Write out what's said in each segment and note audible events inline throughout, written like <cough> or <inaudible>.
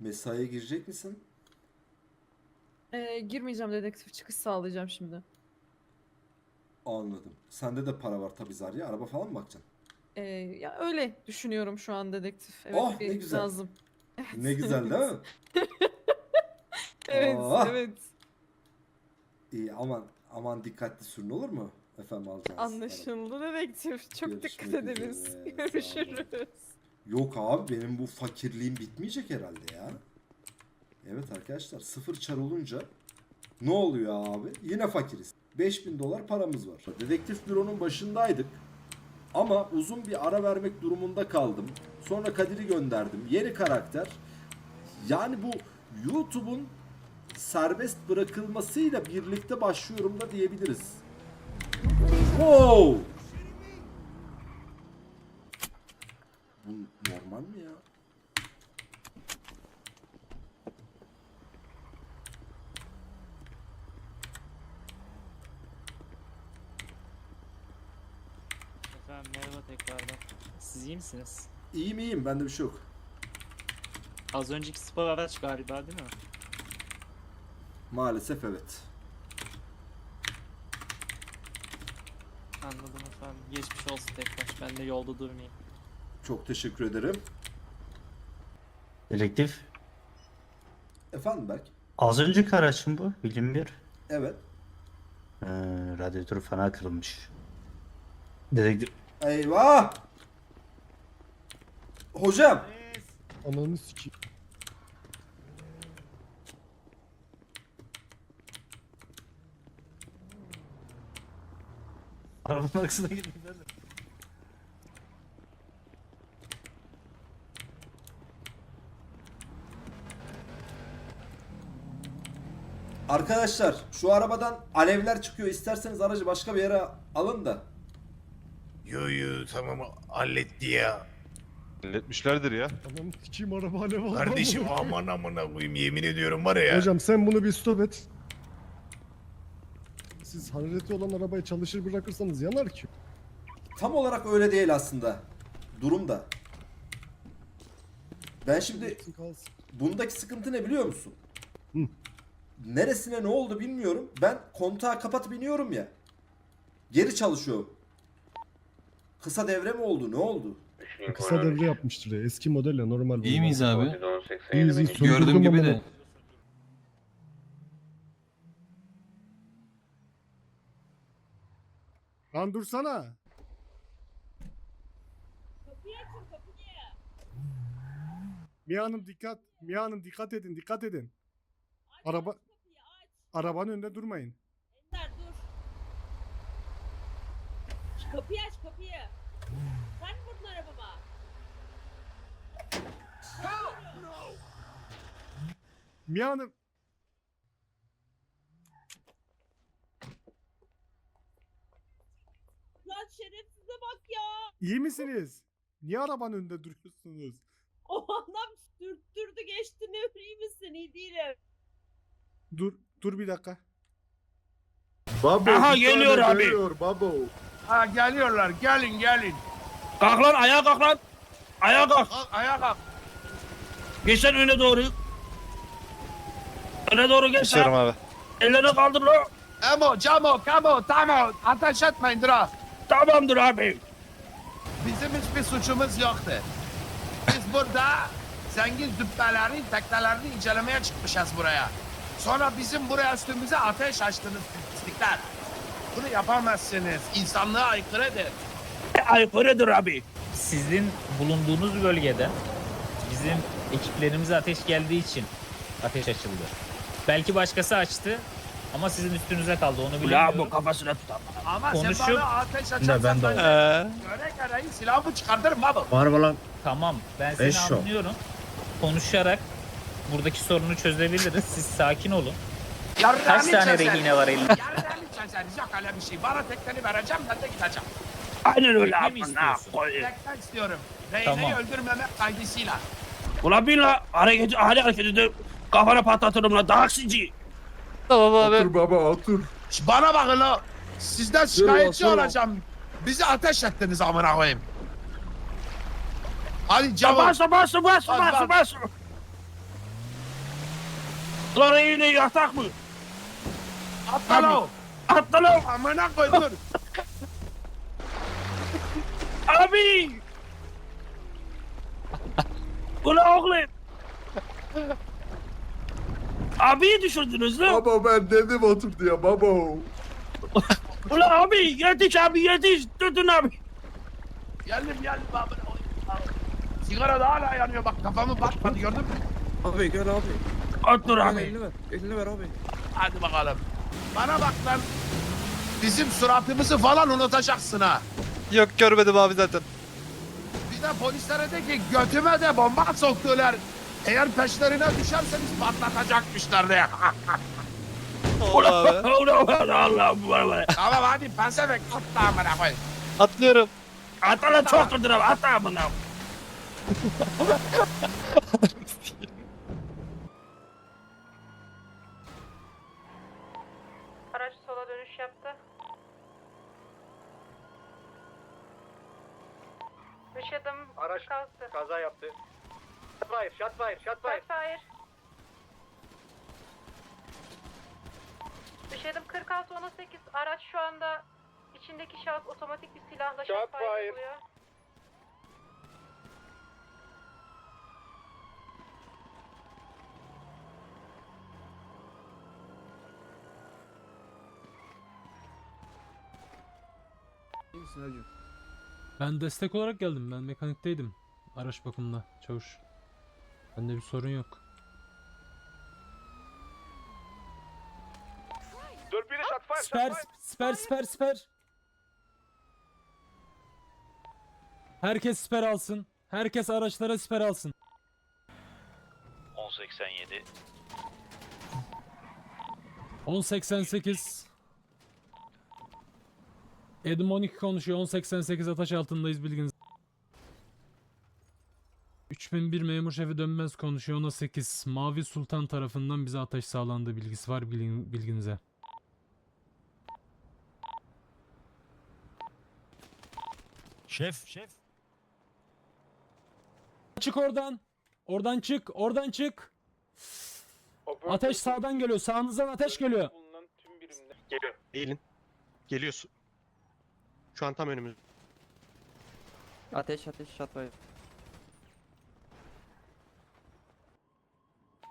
Mesaiye girecek misin? Ee, girmeyeceğim dedektif çıkış sağlayacağım şimdi. Anladım. Sende de para var tabii Zarya. Araba falan mı bakacaksın? Ee, ya öyle düşünüyorum şu an dedektif. Evet Oh, ne bir güzel. lazım. Ne güzel değil mi? <laughs> Evet Ah. evet. İyi aman aman dikkatli sürün olur mu? Efendim alacağız. Anlaşıldı dedektif. Çok Görüşmek dikkat <laughs> sağ olun. Görüşürüz. Yok abi benim bu fakirliğim bitmeyecek herhalde ya. Evet arkadaşlar sıfır çar olunca ne oluyor abi? Yine fakiriz. 5000 dolar paramız var. Dedektif büronun başındaydık. Ama uzun bir ara vermek durumunda kaldım. Sonra Kadir'i gönderdim. Yeni karakter. Yani bu YouTube'un serbest bırakılmasıyla birlikte başlıyorum da diyebiliriz. Wow! Bu normal mi ya? Efendim merhaba tekrardan. Siz iyi misiniz? İyiyim iyiyim bende bir şey yok. Az önceki spor araç galiba değil mi? Maalesef evet. Anladım efendim. Geçmiş olsun tekrar. Ben de yolda durmayayım. Çok teşekkür ederim. Dedektif. Efendim Berk? Az önceki araç mı bu? Bilim bir. Evet. Ee, radyatörü fena kırılmış. Dedektif. Eyvah! Hocam! Ananı sikeyim. Arabanın arkasına girdim. Arkadaşlar şu arabadan alevler çıkıyor. İsterseniz aracı başka bir yere alın da. Yo yo tamam halletti ya. Halletmişlerdir ya. Ananı sikeyim araba alev aldı. Kardeşim aman amına koyayım yemin ediyorum var ya. Hocam sen bunu bir stop et. Siz harareti olan arabayı çalışır bırakırsanız yanar ki. Tam olarak öyle değil aslında. Durum da. Ben şimdi Kalsın. bundaki sıkıntı ne biliyor musun? Hı. Neresine ne oldu bilmiyorum. Ben kontağı kapatıp iniyorum ya. Geri çalışıyor. Kısa devre mi oldu? Ne oldu? Kısa devre yapmıştır ya. Eski model ya normal. İyi miyiz abi? İyiyiz iyiyiz. Gördüğüm gibi de. Lan dursana. Mia Hanım dikkat. Mia Hanım dikkat edin dikkat edin. Araba arabanın önünde durmayın. Ender dur. Şu kapıyı aç kapıyı. Sen mi vurdun arabama? Mia Hanım. Lan şerefsize bak ya. iyi misiniz? Niye arabanın önünde duruyorsunuz? O adam sürttürdü geçti ne iyi misin iyi değilim. Dur dur bir dakika. Babo, Aha, bir geliyor tane abi. geliyor, Babo. Ha geliyorlar gelin gelin. Kalk lan ayağa kalk lan. Ayağa kalk. Ayağa kalk. Geç sen öne doğru. Öne doğru geç sen. abi. Ellerini kaldır lan. Emo, camo, kamo, tamam. Ateş etmeyin dura. Tamamdır abi. Bizim hiçbir suçumuz yoktu. Biz burada zengin züppelerin teknelerini incelemeye çıkmışız buraya. Sonra bizim buraya üstümüze ateş açtınız pislikler. Bunu yapamazsınız. İnsanlığa aykırıdır. Aykırıdır abi. Sizin bulunduğunuz bölgede bizim ekiplerimize ateş geldiği için ateş açıldı. Belki başkası açtı ama sizin üstünüze kaldı onu bilmiyorum. bu kafasına tutar. Ama Konuşup- sen bana ateş Ne, açarsan ben de ben o. göre göre silahımı çıkartırım abi. Var mı lan? Tamam ben seni Eşo. anlıyorum. Konuşarak buradaki sorunu çözebiliriz. Siz sakin olun. Kaç tane rehine var elinde? Yarrağını çözeriz. Yok öyle bir şey. Bana tekneni vereceğim ben de gideceğim. Aynen öyle Tekne mi istiyorsun? Tekne istiyorum. Rehineyi Tamam. öldürmemek kaydısıyla. Ulan bin la hareketi hali hareketi kafana patlatırım la daksıcı. Otur baba otur. Bana bakın la. Sizden şikayetçi olacağım. Bizi ateş ettiniz amına koyayım. Hadi cevap. Bas bas bas bas bas. Lan yine yatak mı? Atla lan. Atla lan. Amına koy dur. Abi. Ula oğlum. Abiyi düşürdünüz lan. Baba ben dedim otur diye baba. Ula abi yetiş abi yetiş. Tutun abi. Geldim geldim abi. Sigara da hala yanıyor bak kafamı batmadı gördün mü? Abi gel abi. Otur abi. Elini ver. Elini ver abi. Hadi bakalım. Bana bak lan. Bizim suratımızı falan unutacaksın ha. Yok görmedim abi zaten. Bir de polislere de ki götüme de bomba soktular. Eğer peşlerine düşerseniz patlatacakmışlar diye. <laughs> Allah abi. <laughs> Allah Allah. Tamam hadi pensevek atla amına koy. Atlıyorum. Atla lan çok durdur abi atla amına. 16 10 araç şu anda içindeki şahıs otomatik bir silahla şahit oluyor. İyi misin hacım? Ben destek olarak geldim. Ben mekanikteydim. Araç bakımında çavuş. Bende bir sorun yok. Siper, siper, siper, siper. Herkes siper alsın. Herkes araçlara siper alsın. 1087. 1088. Edim 12 konuşuyor. 1088 ataş altındayız bilginiz. 3001 memur şefi dönmez konuşuyor. 10 8. Mavi Sultan tarafından bize ateş sağlandığı bilgisi var bilgin- bilginize. Şef. Şef. Çık oradan. Oradan çık. Oradan çık. Ateş sağdan geliyor. Sağınızdan ateş geliyor. Geliyor. Eğilin. Geliyorsun. Şu an tam önümüz. Ateş ateş shotfire.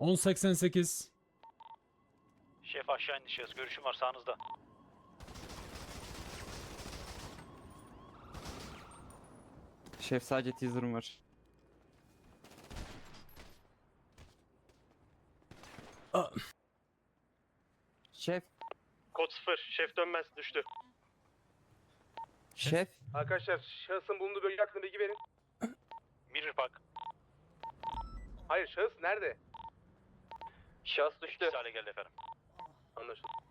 1088. Şef aşağı inişiyoruz. Görüşüm var sağınızda. Şef sadece teaser'ım var. Aa. Şef. Kod 0. Şef dönmez. Düştü. Şef. Arkadaşlar şahısın bulunduğu bölge hakkında bilgi verin. Mirror Park. Hayır şahıs nerede? Şahıs düştü. hale geldi efendim. Anlaşıldı.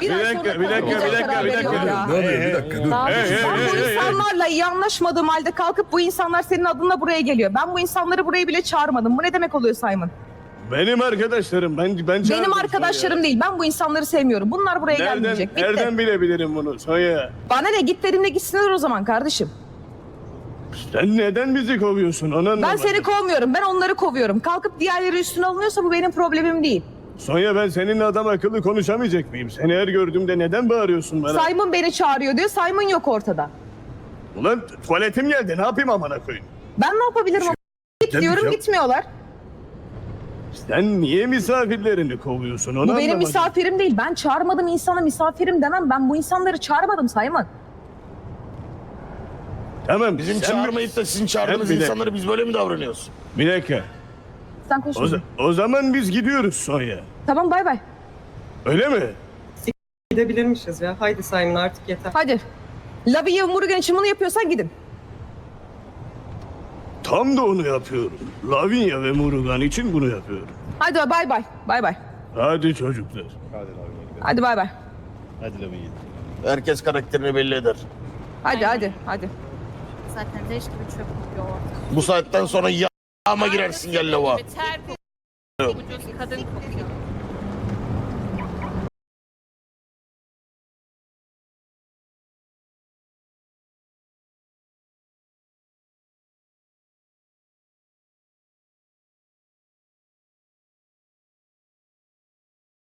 Bir dakika, bir dakika, bir dakika, bir dakika. Ne oluyor bir dakika dur. Ben bu insanlarla iyi anlaşmadığım halde kalkıp bu insanlar senin adına buraya geliyor. Ben bu insanları buraya bile çağırmadım. Bu ne demek oluyor Simon? Benim arkadaşlarım. Ben ben Benim arkadaşlarım değil. Ben bu insanları sevmiyorum. Bunlar buraya gelmeyecek. Bitti. bilebilirim bunu Sonya? Bana ne git benimle gitsinler o zaman kardeşim. Sen neden bizi kovuyorsun onu Ben seni kovmuyorum. Ben onları kovuyorum. Kalkıp diğerleri üstüne alınıyorsa bu benim problemim değil. Sonya ben seninle adam akıllı konuşamayacak mıyım? Seni her gördüğümde neden bağırıyorsun bana? Simon beni çağırıyor diyor. Simon yok ortada. Ulan tuvaletim geldi ne yapayım amına koyayım? Ben ne yapabilirim? Git diyorum gitmiyorlar. Sen niye misafirlerini kovuyorsun onu Bu benim anlamadım. misafirim değil. Ben çağırmadım insana misafirim demem. Ben bu insanları çağırmadım Simon. Tamam Bizim sen çağırmayıp da sizin çağırdığınız insanları biz böyle mi davranıyoruz? Bir dakika. Sen konuş. O, za- o zaman biz gidiyoruz Sonya. Tamam bay bay. Öyle mi? Gidebilirmişiz ya. Haydi Simon artık yeter. Hadi. Laviye Murugan için bunu yapıyorsan gidin. Tam da onu yapıyorum. Lavinia ve Murugan için bunu yapıyorum. Hadi bay bay. Bay bay. Hadi çocuklar. Hadi bay bay. Herkes karakterini belli eder. Hadi hadi hadi. Zaten leş gibi çöp kokuyor. Bu saatten sonra yağma girersin gel lava. Ter. Kadın kokuyor.